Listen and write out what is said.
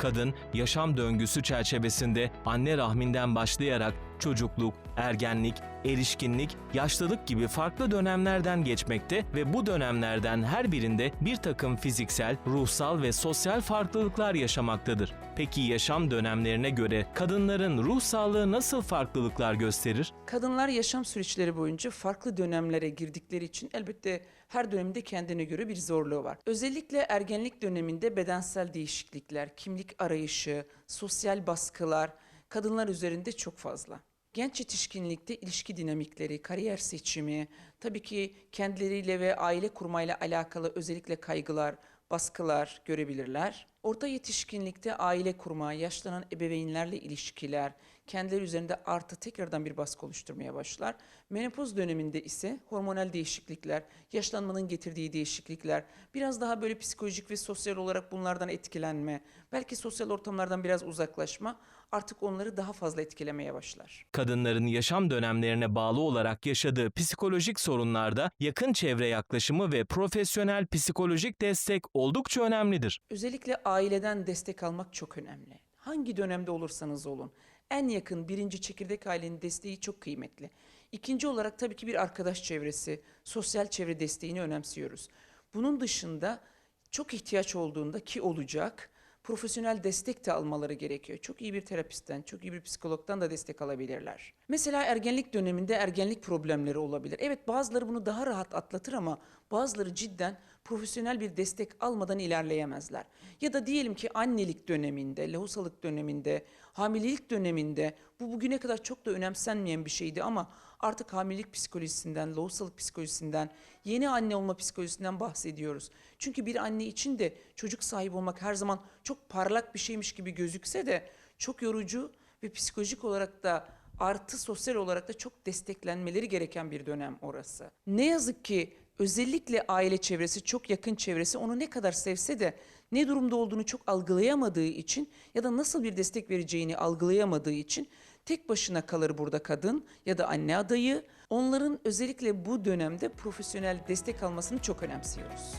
Kadın, yaşam döngüsü çerçevesinde anne rahminden başlayarak çocukluk, ergenlik, erişkinlik, yaşlılık gibi farklı dönemlerden geçmekte ve bu dönemlerden her birinde bir takım fiziksel, ruhsal ve sosyal farklılıklar yaşamaktadır. Peki yaşam dönemlerine göre kadınların ruh sağlığı nasıl farklılıklar gösterir? Kadınlar yaşam süreçleri boyunca farklı dönemlere girdikleri için elbette her dönemde kendine göre bir zorluğu var. Özellikle ergenlik döneminde bedensel değişiklikler, kimlik arayışı, sosyal baskılar kadınlar üzerinde çok fazla. Genç yetişkinlikte ilişki dinamikleri, kariyer seçimi, tabii ki kendileriyle ve aile kurmayla alakalı özellikle kaygılar, baskılar görebilirler. Orta yetişkinlikte aile kurma, yaşlanan ebeveynlerle ilişkiler, kendileri üzerinde artı tekrardan bir baskı oluşturmaya başlar. Menopoz döneminde ise hormonal değişiklikler, yaşlanmanın getirdiği değişiklikler, biraz daha böyle psikolojik ve sosyal olarak bunlardan etkilenme, belki sosyal ortamlardan biraz uzaklaşma artık onları daha fazla etkilemeye başlar. Kadınların yaşam dönemlerine bağlı olarak yaşadığı psikolojik sorunlarda yakın çevre yaklaşımı ve profesyonel psikolojik destek oldukça önemlidir. Özellikle aileden destek almak çok önemli. Hangi dönemde olursanız olun. En yakın birinci çekirdek ailenin desteği çok kıymetli. İkinci olarak tabii ki bir arkadaş çevresi, sosyal çevre desteğini önemsiyoruz. Bunun dışında çok ihtiyaç olduğunda ki olacak profesyonel destek de almaları gerekiyor. Çok iyi bir terapistten, çok iyi bir psikologdan da destek alabilirler. Mesela ergenlik döneminde ergenlik problemleri olabilir. Evet bazıları bunu daha rahat atlatır ama bazıları cidden profesyonel bir destek almadan ilerleyemezler. Ya da diyelim ki annelik döneminde, lohusalık döneminde, hamilelik döneminde bu bugüne kadar çok da önemsenmeyen bir şeydi ama artık hamilelik psikolojisinden, lohusalık psikolojisinden, yeni anne olma psikolojisinden bahsediyoruz. Çünkü bir anne için de çocuk sahibi olmak her zaman çok parlak bir şeymiş gibi gözükse de çok yorucu ve psikolojik olarak da artı sosyal olarak da çok desteklenmeleri gereken bir dönem orası. Ne yazık ki özellikle aile çevresi, çok yakın çevresi onu ne kadar sevse de ne durumda olduğunu çok algılayamadığı için ya da nasıl bir destek vereceğini algılayamadığı için tek başına kalır burada kadın ya da anne adayı. Onların özellikle bu dönemde profesyonel destek almasını çok önemsiyoruz.